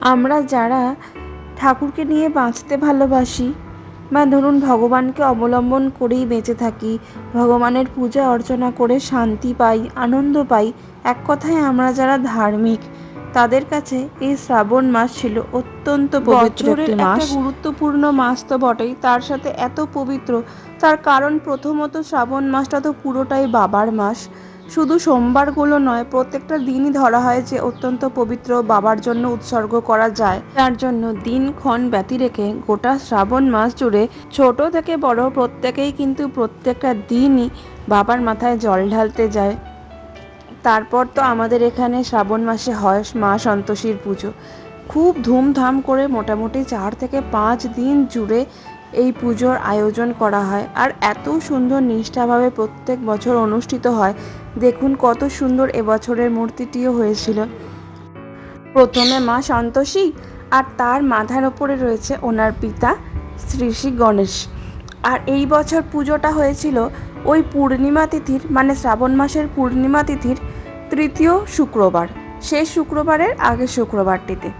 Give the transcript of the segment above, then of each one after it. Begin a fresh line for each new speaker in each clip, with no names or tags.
আমরা যারা ঠাকুরকে নিয়ে বাঁচতে ভালোবাসি বা ধরুন ভগবানকে অবলম্বন করেই বেঁচে থাকি ভগবানের পূজা অর্চনা করে শান্তি পাই আনন্দ পাই এক কথায় আমরা যারা ধার্মিক তাদের কাছে এই শ্রাবণ মাস ছিল অত্যন্ত পবিত্র মাস। গুরুত্বপূর্ণ মাস তো বটেই তার সাথে এত পবিত্র তার কারণ প্রথমত শ্রাবণ মাসটা তো পুরোটাই বাবার মাস। শুধু সোমবারগুলো নয়, প্রত্যেকটা দিনই ধরা হয় যে অত্যন্ত পবিত্র বাবার জন্য উৎসর্গ করা যায়। তার জন্য দিনক্ষণ ব্যতি রেখে গোটা শ্রাবণ মাস জুড়ে ছোট থেকে বড় প্রত্যেকেই কিন্তু প্রত্যেকটা দিনই বাবার মাথায় জল ঢালতে যায়। তারপর তো আমাদের এখানে শ্রাবণ মাসে হয় মা সন্তোষীর পুজো। খুব ধুমধাম করে মোটামুটি চার থেকে পাঁচ দিন জুড়ে এই পুজোর আয়োজন করা হয়। আর এত সুন্দর নিষ্ঠাভাবে প্রত্যেক বছর অনুষ্ঠিত হয়। দেখুন কত সুন্দর এবছরের মূর্তিটিও হয়েছিল। প্রথমে মা সন্তোষী আর তার মাথার ওপরে রয়েছে ওনার পিতা শ্রী শ্রী গণেশ। আর এই বছর পুজোটা হয়েছিল ওই পূর্ণিমা তিথির মানে শ্রাবণ মাসের পূর্ণিমা তিথির তৃতীয় শুক্রবার। শেষ শুক্রবারের আগের শুক্রবারটিতে।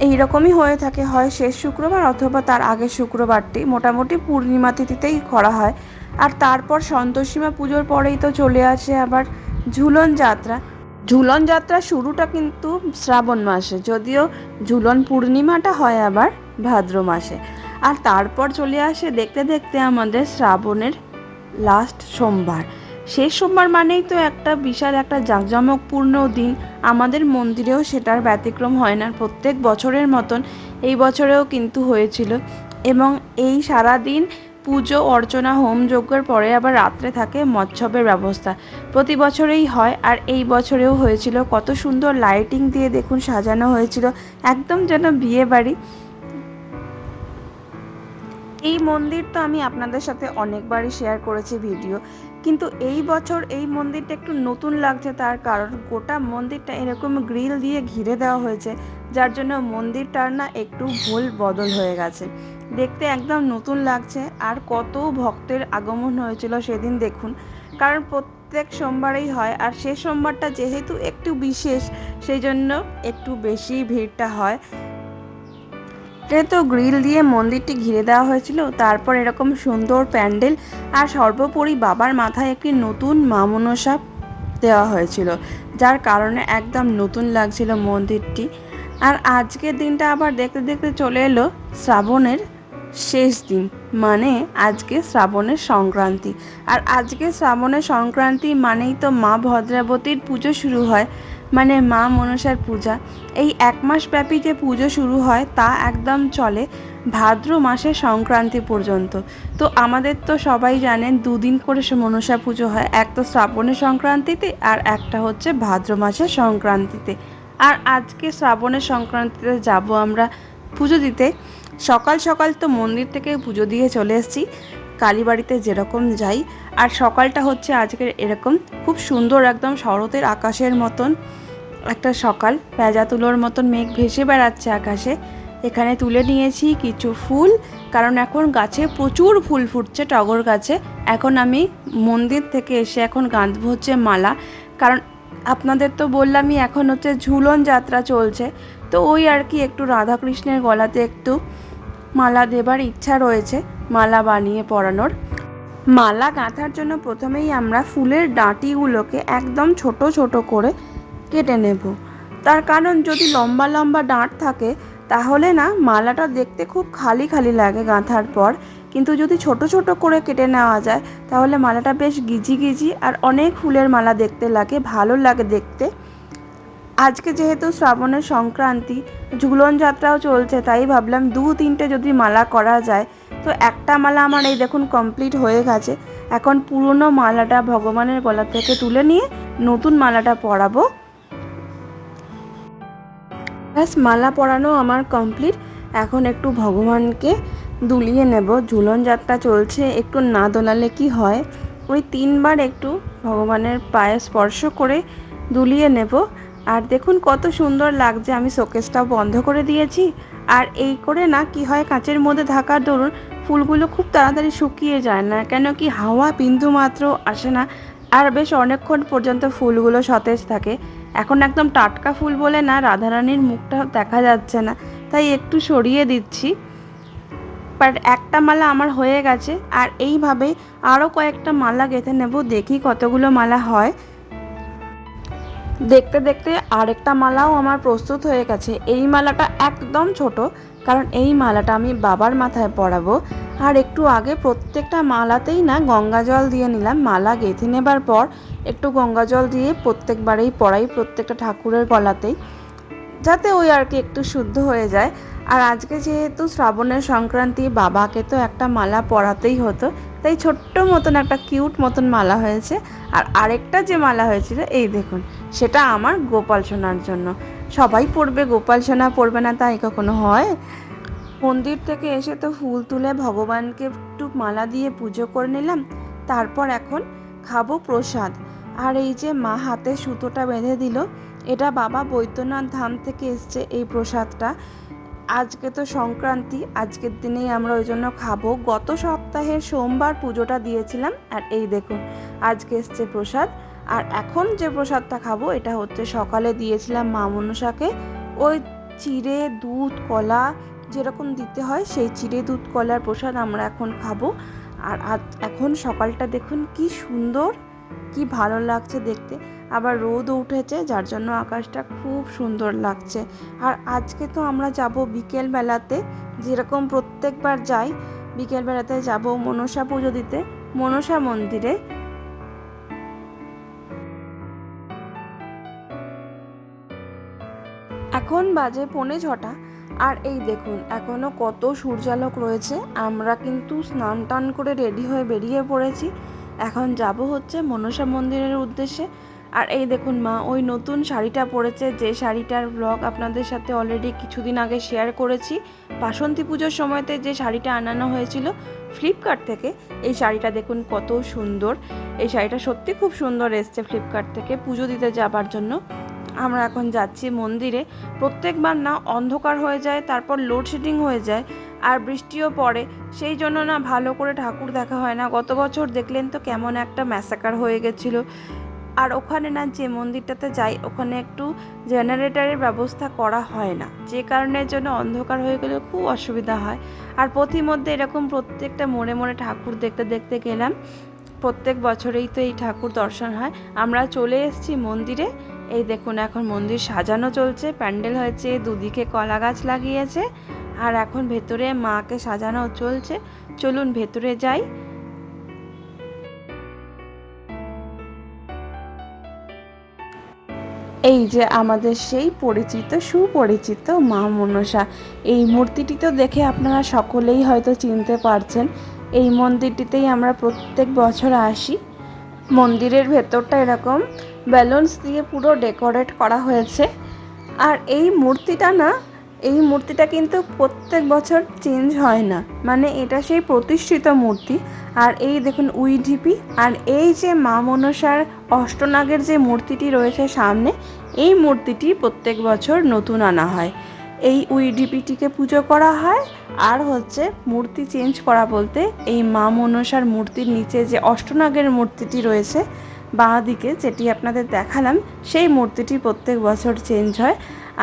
এই রকমই হয়ে থাকে, হয় শেষ শুক্রবার অথবা তার আগের শুক্রবারটি। মোটামুটি পূর্ণিমা তিথিতেই করা হয়। আর তারপর সন্তোষীমা পুজোর পরেই তো চলে আসে আবার ঝুলন যাত্রা। ঝুলন যাত্রা শুরুটা কিন্তু শ্রাবণ মাসে, যদিও ঝুলন পূর্ণিমাটা হয় আবার ভাদ্র মাসে। আর তারপর চলে আসে দেখতে দেখতে আমাদের শ্রাবণের লাস্ট সোমবার। শেষ সোমবার মানেই তো একটা বিশাল একটা জাঁকজমকপূর্ণ দিন। আমাদের মন্দিরেও সেটার ব্যতিক্রম হয় না। প্রত্যেক বছরের মতন এই বছরেও কিন্তু হয়েছিল। এবং এই সারা দিন পুজো, অর্চনা, হোম যজ্ঞের পরে আবার রাত্রে থাকে মৎসবের ব্যবস্থা। প্রতি বছরেই হয় আর এই বছরেও হয়েছিল। কত সুন্দর লাইটিং দিয়ে দেখুন সাজানো হয়েছিল। একদম যেন বিয়ে বাড়ি। এই মন্দির তো আমি আপনাদের সাথে অনেকবারই শেয়ার করেছি ভিডিও। কিন্তু এই বছর এই মন্দিরটা একটু নতুন লাগছে তার কারণ গোটা মন্দিরটা এরকম গ্রিল দিয়ে ঘিরে দেওয়া হয়েছে, যার জন্য মন্দিরটার না একটু ভুল বদল হয়ে গেছে। দেখতে একদম নতুন লাগছে আর কত ভক্তের আগমন হয়েছিল সেদিন দেখুন। কারণ প্রত্যেক সোমবারেই হয় আর শেষ সোমবারটা যেহেতু একটু বিশেষ, সেই জন্য একটু বেশি ভিড়টা হয়। এটা তো গ্রিল দিয়ে মন্দিরটি ঘিরে দেওয়া হয়েছিল। তারপর এরকম সুন্দর প্যান্ডেল আর সর্বোপরি বাবার মাথায় একটি নতুন মা মনসা দেওয়া হয়েছিল, যার কারণে একদম নতুন লাগছিল মন্দিরটি। আর আজকের দিনটা আবার দেখতে দেখতে চলে এলো শ্রাবণের শেষ দিন মানে আজকে শ্রাবণের সংক্রান্তি। আর আজকে শ্রাবণের সংক্রান্তি মানেই তো মা ভদ্রাবতীর পুজো শুরু হয়। মানে মা মনসার পূজা। এই এক মাস ব্যাপী যে পুজো শুরু হয় তা একদম চলে ভাদ্র মাসের সংক্রান্তি পর্যন্ত। তো আমাদের তো সবাই জানেন দুদিন করে সে মনসা পুজো হয়, এক তো শ্রাবণের সংক্রান্তিতে আর একটা হচ্ছে ভাদ্র মাসের সংক্রান্তিতে। আর আজকে শ্রাবণের সংক্রান্তিতে যাব আমরা পুজো দিতে। সকাল সকাল তো মন্দির থেকে পুজো দিয়ে চলে এসেছি। কালীবাড়িতে যেরকম যাই, আর সকালটা হচ্ছে আজকের এরকম। খুব সুন্দর একদম শরতের আকাশের মতন একটা সকাল। পেঁজা তুলোর মতন মেঘ ভেসে বেড়াচ্ছে আকাশে। এখানে তুলে নিয়েছি কিছু ফুল, কারণ এখন গাছে প্রচুর ফুল ফুটছে টগর গাছে। এখন আমি মন্দির থেকে এসে এখন গাঁথবো হচ্ছে মালা। কারণ আপনাদের তো বললামই এখন হচ্ছে ঝুলন যাত্রা চলছে। তো ওই আর কি একটু রাধাকৃষ্ণের গলাতে একটু মালা দেবার ইচ্ছা রয়েছে। মালা বানিয়ে পরানোর। মালা গাঁথার জন্য প্রথমেই আমরা ফুলের ডাঁটিগুলোকে একদম ছোট ছোট করে কেটে নেব। তার কারণ যদি লম্বা লম্বা ডাঁট থাকে, তাহলে না মালাটা দেখতে খুব খালি খালি লাগে গাঁথার পর। কিন্তু যদি ছোট ছোট করে কেটে নেওয়া যায়, তাহলে মালাটা বেশ গিজি গিজি আর অনেক ফুলের মালা দেখতে লাগে, ভালো লাগে দেখতে। আজকে যেহেতু শ্রাবণের সংক্রান্তি, ঝুলন যাত্রাও চলছে, তাই ভাবলাম দু তিনটে যদি মালা করা যায়, তো একটা মালা আমার এই দেখুন কমপ্লিট হয়ে গেছে। এখন পুরনো মালাটা ভগবানের গলা থেকে তুলে নিয়ে নতুন মালাটা পরাবো। ব্যাস, মালা পরানো আমার কমপ্লিট এখন একটু ভগবানকে দুলিয়ে নেব। ঝুলন যাত্রা চলছে, একটু না দোলালে কি হয়? ওই তিনবার একটু ভগবানের পায়ে স্পর্শ করে দুলিয়ে নেব। আর দেখুন কত সুন্দর লাগছে, আমি শোকেসটাও বন্ধ করে দিয়েছি। আর এই করে না কি হয়, কাঁচের মধ্যে থাকার দরুন ফুলগুলো খুব তাড়াতাড়ি শুকিয়ে যায় না, কেন কি হাওয়া বিন্দু মাত্র আসে না। আর বেশ অনেকক্ষণ পর্যন্ত ফুলগুলো সতেজ থাকে। এখন একদম টাটকা ফুল বলে না, রাধারানীর মুখটা দেখা যাচ্ছে না, তাই একটু সরিয়ে দিচ্ছি। বাট একটা মালা আমার হয়ে গেছে, আর এইভাবেই আরও কয়েকটা মালা গেঁথে নেব, দেখি কতগুলো মালা হয়। দেখতে দেখতে আরেকটা মালাও আমার প্রস্তুত হয়ে গেছে। এই মালাটা একদম ছোট, কারণ এই মালাটা আমি বাবার মাথায় পরাবো। আর একটু আগে প্রত্যেকটা মালাতেই না গঙ্গা জল দিয়ে নিলাম। মালা গেঁথে নেবার পর একটু গঙ্গা জল দিয়ে প্রত্যেকবারেই পড়াই প্রত্যেকটা ঠাকুরের গলাতেই, যাতে ওই আর কি একটু শুদ্ধ হয়ে যায়। আর আজকে যেহেতু শ্রাবণের সংক্রান্তি, বাবাকে তো একটা মালা পরাতেই হতো। তাই ছোট্ট মতন একটা কিউট মতন মালা হয়েছে। আর আরেকটা যে মালা হয়েছিল, এই দেখুন, সেটা আমার গোপাল সোনার জন্য। সবাই পড়বে গোপাল সোনা পড়বে না, তাই কখনো হয়? মন্দির থেকে এসে তো ফুল তুলে ভগবানকে একটু মালা দিয়ে পুজো করে নিলাম, তারপর এখন খাব প্রসাদ। আর এই যে মা হাতে সুতোটা বেঁধে দিল, এটা বাবা বৈদ্যনাথ ধাম থেকে এসছে এই প্রসাদটা। আজকে তো সংক্রান্তি, আজকের দিনেই আমরা ওই জন্য খাব। গত সপ্তাহের সোমবার পুজোটা দিয়েছিলাম, আর এই দেখুন, আজকে এসছে প্রসাদ। আর এখন যে প্রসাদটা খাব, এটা হচ্ছে সকালে দিয়েছিলাম মা মনসাকে। ওই চিড়ে, দুধ, কলা যেরকম দিতে হয়, সেই চিড়ে, দুধ, কলার প্রসাদ আমরা এখন খাব। আর এখন সকালটা দেখুন কি সুন্দর, কি ভালো লাগছে দেখতে। আবার রোদও উঠেছে, যার জন্য আকাশটা খুব সুন্দর লাগছে। আর আজকে তো আমরা যাব বিকেল বেলাতে যেরকম প্রত্যেকবার যাই বিকেল বেলাতে যাব মনসা পুজো দিতে, মনসা মন্দিরে। এখন বাজে পৌনে ছটা, আর এই দেখুন এখনও কত সূর্যালোক রয়েছে। আমরা কিন্তু স্নান টান করে রেডি হয়ে বেরিয়ে পড়েছি। এখন যাব হচ্ছে মনসা মন্দিরের উদ্দেশ্যে। আর এই দেখুন মা, ওই নতুন শাড়িটা পরেছে, যে শাড়িটার ব্লগ আপনাদের সাথে অলরেডি কিছুদিন আগে শেয়ার করেছি। বাসন্তী পুজোর সময়তে যে শাড়িটা আনানো হয়েছিল ফ্লিপকার্ট থেকে, এই শাড়িটা দেখুন কত সুন্দর। এই শাড়িটা সত্যি খুব সুন্দর এসছে ফ্লিপকার্ট থেকে পুজো দিতে যাবার জন্য। আমরা এখন যাচ্ছি মন্দিরে। প্রত্যেকবার না অন্ধকার হয়ে যায়, তারপর লোডশেডিং হয়ে যায়, আর বৃষ্টিও পড়ে। সেই জন্য না ভালো করে ঠাকুর দেখা হয় না। গত বছর দেখলেন তো কেমন একটা ম্যাসাকার হয়ে গেছিল। আর ওখানে না যে মন্দিরটাতে যাই, ওখানে একটু জেনারেটারের ব্যবস্থা করা হয় না। যে কারণের জন্য অন্ধকার হয়ে গেলে খুব অসুবিধা হয়। আর মধ্যে এরকম প্রত্যেকটা মোড়ে মোড়ে ঠাকুর দেখতে দেখতে গেলাম। প্রত্যেক বছরেই তো এই ঠাকুর দর্শন হয়। আমরা চলে এসেছি মন্দিরে। এই দেখুন এখন মন্দির সাজানো চলছে। প্যান্ডেল হয়েছে, দুদিকে কলা গাছ লাগিয়েছে। আর এখন ভেতরে মাকে সাজানো চলছে। চলুন ভেতরে যাই। এই যে আমাদের সেই পরিচিত, সুপরিচিত মা মনসা। এই মূর্তিটি তো দেখে আপনারা সকলেই হয়তো চিনতে পারছেন। এই মন্দিরটিতেই আমরা প্রত্যেক বছর আসি। মন্দিরের ভেতরটা এরকম ব্যালন্স দিয়ে পুরো ডেকোরেট করা হয়েছে। আর এই মূর্তিটা না এই মূর্তিটা কিন্তু প্রত্যেক বছর চেঞ্জ হয় না। মানে এটা সেই প্রতিষ্ঠিত মূর্তি। আর এই দেখুন উইঢিপি আর এই যে মা মনসার অষ্টনাগের যে মূর্তিটি রয়েছে সামনে, এই মূর্তিটি প্রত্যেক বছর নতুন আনা হয়। এই উইডিপিটিকে পুজো করা হয়। আর হচ্ছে মূর্তি চেঞ্জ করা বলতে এই মা মনসার মূর্তির নিচে যে অষ্টনাগের মূর্তিটি রয়েছে, বাঁ দিকে যেটি আপনাদের দেখালাম, সেই মূর্তিটি প্রত্যেক বছর চেঞ্জ হয়।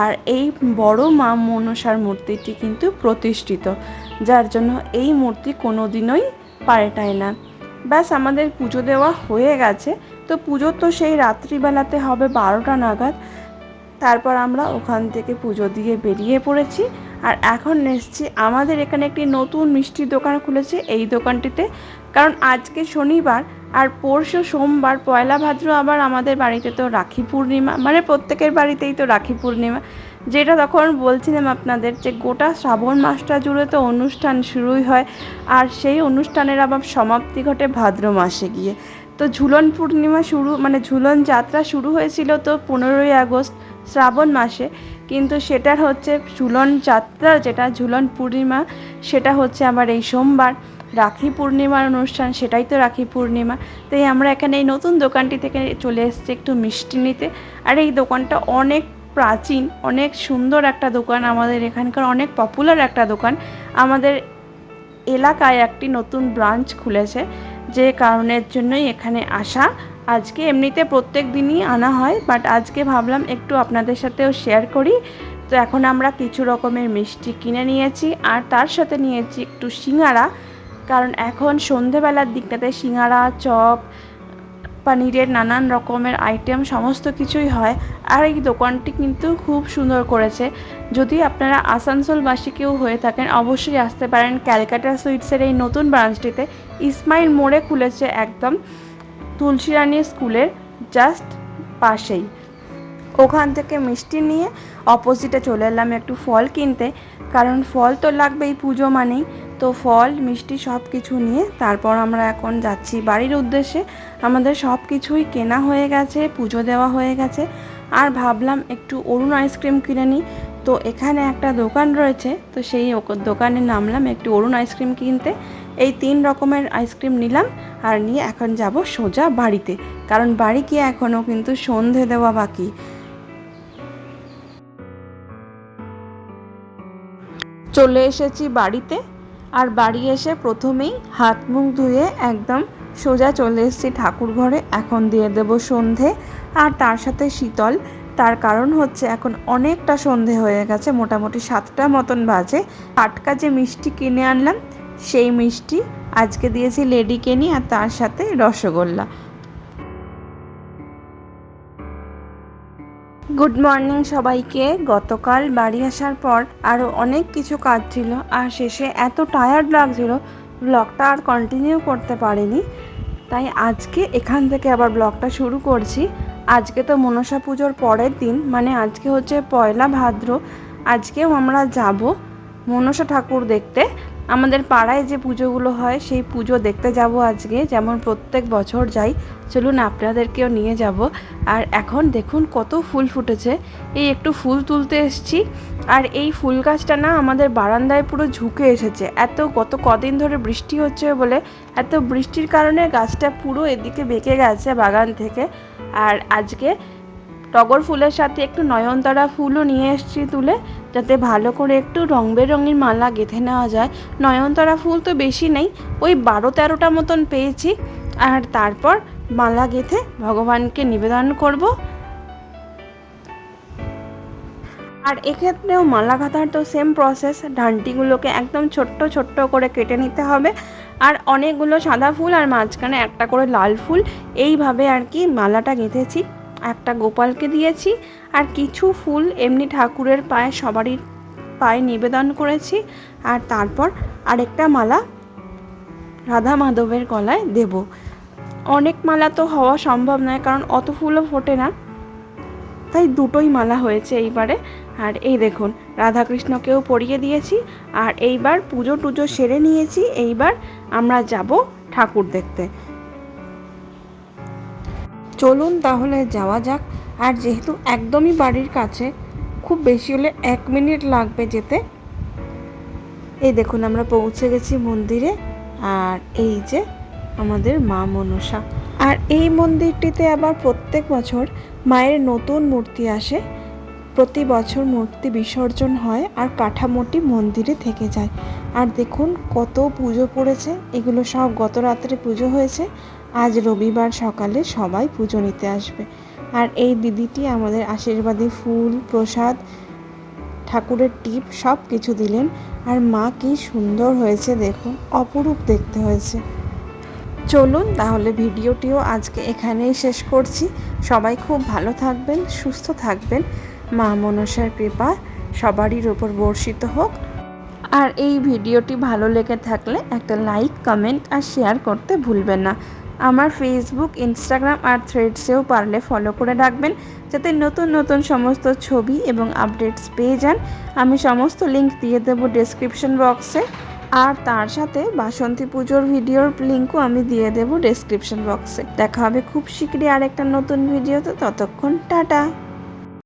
আর এই বড় মা মনসার মূর্তিটি কিন্তু প্রতিষ্ঠিত, যার জন্য এই মূর্তি কোনো দিনই পাল্টায় না। ব্যাস, আমাদের পুজো দেওয়া হয়ে গেছে। তো পুজো তো সেই রাত্রিবেলাতে হবে বারোটা নাগাদ। তারপর আমরা ওখান থেকে পুজো দিয়ে বেরিয়ে পড়েছি। আর এখন এসছি, আমাদের এখানে একটি নতুন মিষ্টির দোকান খুলেছে। এই দোকানটিতে কারণ আজকে শনিবার আর পরশু সোমবার পয়লা ভাদ্র আবার আমাদের বাড়িতে তো রাখি পূর্ণিমা মানে প্রত্যেকের বাড়িতেই তো রাখি পূর্ণিমা। যেটা তখন বলছিলাম আপনাদের যে গোটা শ্রাবণ মাসটা জুড়ে তো অনুষ্ঠান শুরুই হয় আর সেই অনুষ্ঠানের আবার সমাপ্তি ঘটে ভাদ্র মাসে গিয়ে। তো ঝুলন পূর্ণিমা শুরু মানে ঝুলন যাত্রা শুরু হয়েছিল তো পনেরোই আগস্ট শ্রাবণ মাসে, কিন্তু সেটার হচ্ছে ঝুলন যাত্রা যেটা ঝুলন পূর্ণিমা, সেটা হচ্ছে আবার এই সোমবার। রাখি পূর্ণিমার অনুষ্ঠান, সেটাই তো রাখি পূর্ণিমা। তাই আমরা এখানে এই নতুন দোকানটি থেকে চলে এসেছি একটু মিষ্টি নিতে। আর এই দোকানটা অনেক প্রাচীন, অনেক সুন্দর একটা দোকান। আমাদের এখানকার অনেক পপুলার একটা দোকান। আমাদের এলাকায় একটি নতুন ব্রাঞ্চ খুলেছে, যে কারণের জন্যই এখানে আসা। আজকে এমনিতে প্রত্যেক দিনই আনা হয় বাট আজকে ভাবলাম একটু আপনাদের সাথেও শেয়ার করি। তো এখন আমরা কিছু রকমের মিষ্টি কিনে নিয়েছি, আর তার সাথে নিয়েছি একটু সিঙ্গারা। কারণ এখন সন্ধেবেলার দিকটাতে সিঙ্গারা, চপ, পানিরের নানান রকমের আইটেম সমস্ত কিছুই হয়। আর এই দোকানটি কিন্তু খুব সুন্দর করেছে। যদি আপনারা আসানসোলবাসী কেউ হয়ে থাকেন, অবশ্যই আসতে পারেন। ক্যালকাটা সুইটসের এই নতুন ব্রাঞ্চটিতে ইসমাইল মোড়ে খুলেছে একদম তুলসীরানী স্কুলের জাস্ট পাশেই। ওখান থেকে মিষ্টি নিয়ে অপোজিটে চলে এলাম একটু ফল কিনতে। কারণ ফল তো লাগবেই, পুজো মানেই। তো ফল, মিষ্টি সব কিছু নিয়ে তারপর আমরা এখন যাচ্ছি বাড়ির উদ্দেশ্যে। আমাদের সব কিছুই কেনা হয়ে গেছে, পুজো দেওয়া হয়ে গেছে। আর ভাবলাম একটু অরুণ আইসক্রিম কিনে নিই। তো এখানে একটা দোকান রয়েছে, তো সেই দোকানে নামলাম একটু অরুণ আইসক্রিম কিনতে। এই তিন রকমের আইসক্রিম নিলাম আর নিয়ে এখন যাব সোজা বাড়িতে। কারণ বাড়ি গিয়ে এখনও কিন্তু সন্ধে দেওয়া বাকি। চলে এসেছি বাড়িতে। আর বাড়ি এসে প্রথমেই হাত মুখ ধুয়ে একদম সোজা চলে এসেছি ঠাকুর ঘরে। এখন দিয়ে দেব সন্ধে। আর তার সাথে শীতল। তার কারণ হচ্ছে এখন অনেকটা সন্ধে হয়ে গেছে, মোটামুটি সাতটা মতন বাজে। টাটকা যে মিষ্টি কিনে আনলাম, সেই মিষ্টি আজকে দিয়েছি লেডিকেনি আর তার সাথে রসগোল্লা। গুড মর্নিং সবাইকে। গতকাল বাড়ি আসার পর আরও অনেক কিছু কাজ ছিল আর শেষে এত টায়ার্ড লাগছিল ব্লগটা আর কন্টিনিউ করতে পারিনি। তাই আজকে এখান থেকে আবার ব্লগটা শুরু করছি। আজকে তো মনসা পুজোর পরের দিন মানে আজকে হচ্ছে পয়লা ভাদ্র। আজকেও আমরা যাব মনসা ঠাকুর দেখতে। আমাদের পাড়ায় যে পুজোগুলো হয়, সেই পুজো দেখতে যাব আজকে। যেমন প্রত্যেক বছর যাই, চলুন আপনাদেরকেও নিয়ে যাব। আর এখন দেখুন কত ফুল ফুটেছে। এই একটু ফুল তুলতে এসছি। আর এই ফুল গাছটা না আমাদের বারান্দায় পুরো ঝুঁকে এসেছে। এত গত কদিন ধরে বৃষ্টি হচ্ছে বলে, এত বৃষ্টির কারণে গাছটা পুরো এদিকে বেঁকে গেছে বাগান থেকে। আর আজকে টগর ফুলের সাথে একটু নয়নতারা ফুলও নিয়ে এসেছি তুলে, যাতে ভালো করে একটু রং বেরঙের মালা গেঁথে নেওয়া যায়। নয়নতারা ফুল তো বেশি নেই, ওই বারো তেরোটা মতন পেয়েছি। আর তারপর মালা গেঁথে ভগবানকে নিবেদন করব। আর এক্ষেত্রেও মালা গাঁথার তো সেম প্রসেস ডান্টিগুলোকে একদম ছোট্ট ছোট্ট করে কেটে নিতে হবে। আর অনেকগুলো সাদা ফুল আর মাঝখানে একটা করে লাল ফুল, এইভাবে আর কি মালাটা গেঁথেছি। একটা গোপালকে দিয়েছি আর কিছু ফুল এমনি ঠাকুরের পায়ে সবারই পায়ে নিবেদন করেছি। আর তারপর আরেকটা মালা রাধা মাধবের গলায় দেব। অনেক মালা তো হওয়া সম্ভব নয়, কারণ অত ফুলও ফোটে না। তাই দুটোই মালা হয়েছে এইবারে। আর এই দেখুন, রাধাকৃষ্ণকেও পরিয়ে দিয়েছি। আর এইবার পুজো টুজো সেরে নিয়েছি। এইবার আমরা যাব ঠাকুর দেখতে। চলুন তাহলে যাওয়া যাক। আর যেহেতু একদমই বাড়ির কাছে, খুব বেশি হলে এক মিনিট লাগবে যেতে। এই দেখুন, আমরা পৌঁছে গেছি মন্দিরে। আর এই যে আমাদের মা মনসা। আর এই মন্দিরটিতে আবার প্রত্যেক বছর মায়ের নতুন মূর্তি আসে। প্রতি বছর মূর্তি বিসর্জন হয় আর কাঠামোটি মন্দিরে থেকে যায়। আর দেখুন, কত পুজো পড়েছে। এগুলো সব গত রাত্রে পুজো হয়েছে। আজ রবিবার সকালে সবাই পুজো নিতে আসবে। আর এই দিদিটি আমাদের আশীর্বাদী ফুল, প্রসাদ, ঠাকুরের টিপ সব কিছু দিলেন। আর মা কি সুন্দর হয়েছে দেখুন, অপরূপ দেখতে হয়েছে। চলুন তাহলে ভিডিওটিও আজকে এখানেই শেষ করছি। সবাই খুব ভালো থাকবেন, সুস্থ থাকবেন। মা মনসার কৃপা সবারই ওপর বর্ষিত হোক। আর এই ভিডিওটি ভালো লেগে থাকলে একটা লাইক, কমেন্ট আর শেয়ার করতে ভুলবেন না। আমার ফেসবুক ইনস্টাগ্রাম আর থ্রেডসেও পারলে ফলো করে রাখবেন, যাতে নতুন নতুন সমস্ত ছবি এবং আপডেটস পেয়ে যান। আমি সমস্ত লিঙ্ক দিয়ে দেবো ডেসক্রিপশন বক্সে আর তার সাথে বাসন্তী পুজোর ভিডিওর লিঙ্কও আমি দিয়ে দেবো ডেসক্রিপশন বক্সে দেখা হবে খুব শীঘ্রই আরেকটা নতুন ভিডিওতে ততক্ষণ টাটা!